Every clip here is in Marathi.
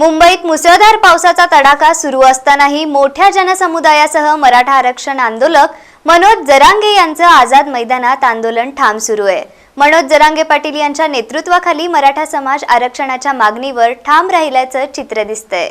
मुंबईत मुसळधार पावसाचा तडाखा सुरू असतानाही मोठ्या जनसमुदायासह मराठा आरक्षण आंदोलक मनोज जरांगे यांचं आझाद मैदानात आंदोलन ठाम सुरू आहे. मनोज जरांगे पाटील यांच्या नेतृत्वाखाली मराठा समाज आरक्षणाच्या मागणीवर ठाम राहिल्याचं चित्र दिसतंय.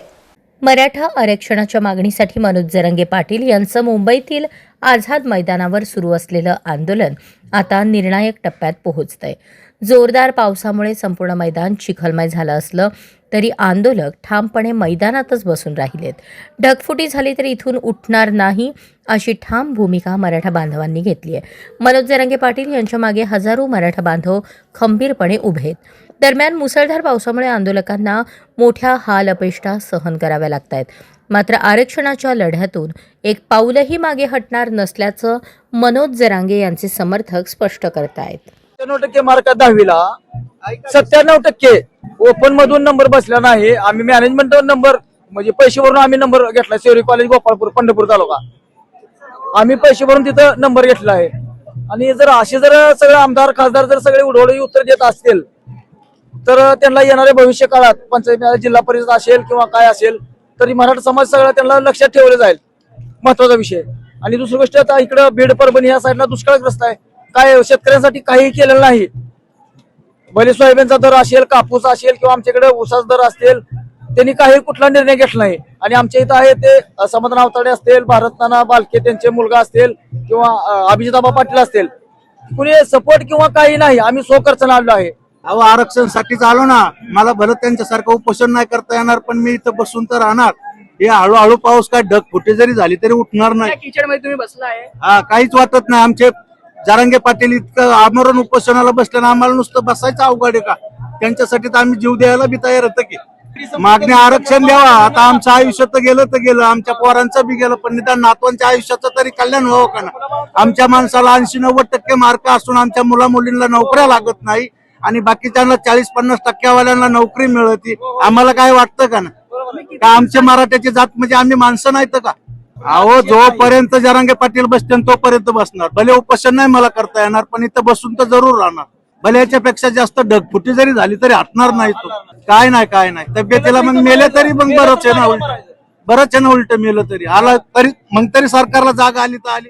मराठा आरक्षणाच्या मागणीसाठी मनोज जरंगे पाटील यांचं मुंबईतील आझाद मैदानावर सुरू असलेलं आंदोलन आता निर्णायक टप्प्यात पोहोचतंय. जोरदार पावसामुळे संपूर्ण मैदान चिखलमय झालं असलं तरी आंदोलक ठामपणे मैदानातच बसून राहिलेत. ढगफुटी झाली तरी इथून उठणार नाही अशी ठाम भूमिका मराठा बांधवांनी घेतली आहे. मनोज जरंगे पाटील यांच्या मागे हजारो मराठा बांधव खंबीरपणे उभे आहेत. दरम्यान मुसळधार पावसामुळे आंदोलकांना मोठ्या हाल अपेष्टा सहन कराव्या लागत आहेत मात्र आरक्षणाच्या लढ्यातून एक पाऊलही मागे हटणार नसल्याचं मनोज जरांगे यांचे समर्थक स्पष्ट करतायत. सत्त्याण्णव टक्के मार्क दहावीला सत्त्याण्णव टक्के ओपन मधून नंबर बसला नाही. आम्ही मॅनेजमेंट नंबर म्हणजे पैसे भरून आम्ही नंबर घेतला. सेवरी कॉलेज गोपाळपूर पंढरपूर तालुका. आम्ही पैसे भरून तिथं नंबर घेतला आहे. आणि जर असे जर सगळे आमदार खासदार जर सगळे उडवडी उत्तर देत असतील तर त्यांना येणाऱ्या भविष्य काळात पंचायत जिल्हा परिषद असेल किंवा काय असेल तरी मराठा समाज सगळा त्यांना लक्षात ठेवलं जाईल. महत्त्वाचा विषय. आणि दुसरी गोष्ट आता इकडं बीड परभणी या साईडला दुष्काळग्रस्त आहे. काय शेतकऱ्यांसाठी काही केलेलं नाही. भले सोयाबीनचा दर असेल कापूस असेल किंवा आमच्याकडे ऊसाचा दर असतील त्यांनी काही कुठला निर्णय घेतला नाही. आणि आमच्या इथं आहे ते समाधान आवताडे असतील भारत नाना बालके त्यांचे मुलगा असतील किंवा अभिजिताबा पाटील असतील. कुणी सपोर्ट किंवा काही नाही आम्ही स्वखर्चाने आलो आहे. अहो आरक्षणासाठीच आलो ना. मला भलं त्यांच्यासारखं उपोषण नाही करता येणार पण मी इथं बसून तर राहणार. हे हळूहळू पाऊस काय ढग फुटे जरी झाली तरी उठणार नाही. किचडमध्ये तुम्ही बसलाय हा काहीच वाटत नाही. आमचे जारंगे पाटील इतकं आमरण उपोषणाला बसले आम्हाला नुसतं बसायचं अवघड आहे का? त्यांच्यासाठी तर आम्ही जीव द्यायला बी तयार होतं की. मागणी आरक्षण द्यावा. आता आमचं आयुष्य तर गेलं तर गेलं. आमच्या पोरांचं बी गेलं पण निदान नातवांच्या आयुष्याचं तरी कल्याण व्हावं का ना? आमच्या माणसाला ऐंशी नव्वद टक्के मार्क असून आमच्या मुला मुलींना नोकऱ्या लागत नाही आणि बाकीच्यांना चाळीस पन्नास टक्क्यावाल्यांना नोकरी मिळती. आम्हाला काय वाटतं का ना? का आमच्या मराठ्याची जात म्हणजे आम्ही माणसं नाहीत का? अहो जोपर्यंत जरांगे पाटील बसतील तोपर्यंत बसणार. भले उपोषण नाही मला करता येणार पण इथं बसून तर जरूर राहणार. भले याच्यापेक्षा जास्त ढगफुटी जरी झाली तरी हटणार नाही तो. काय नाही काय नाही. तब्येतीला मग मेले तरी मग बरंच आहे ना उलट. बरंच आहे ना उलट मेलं तरी. आला तरी मग तरी सरकारला जागा आली तर आली.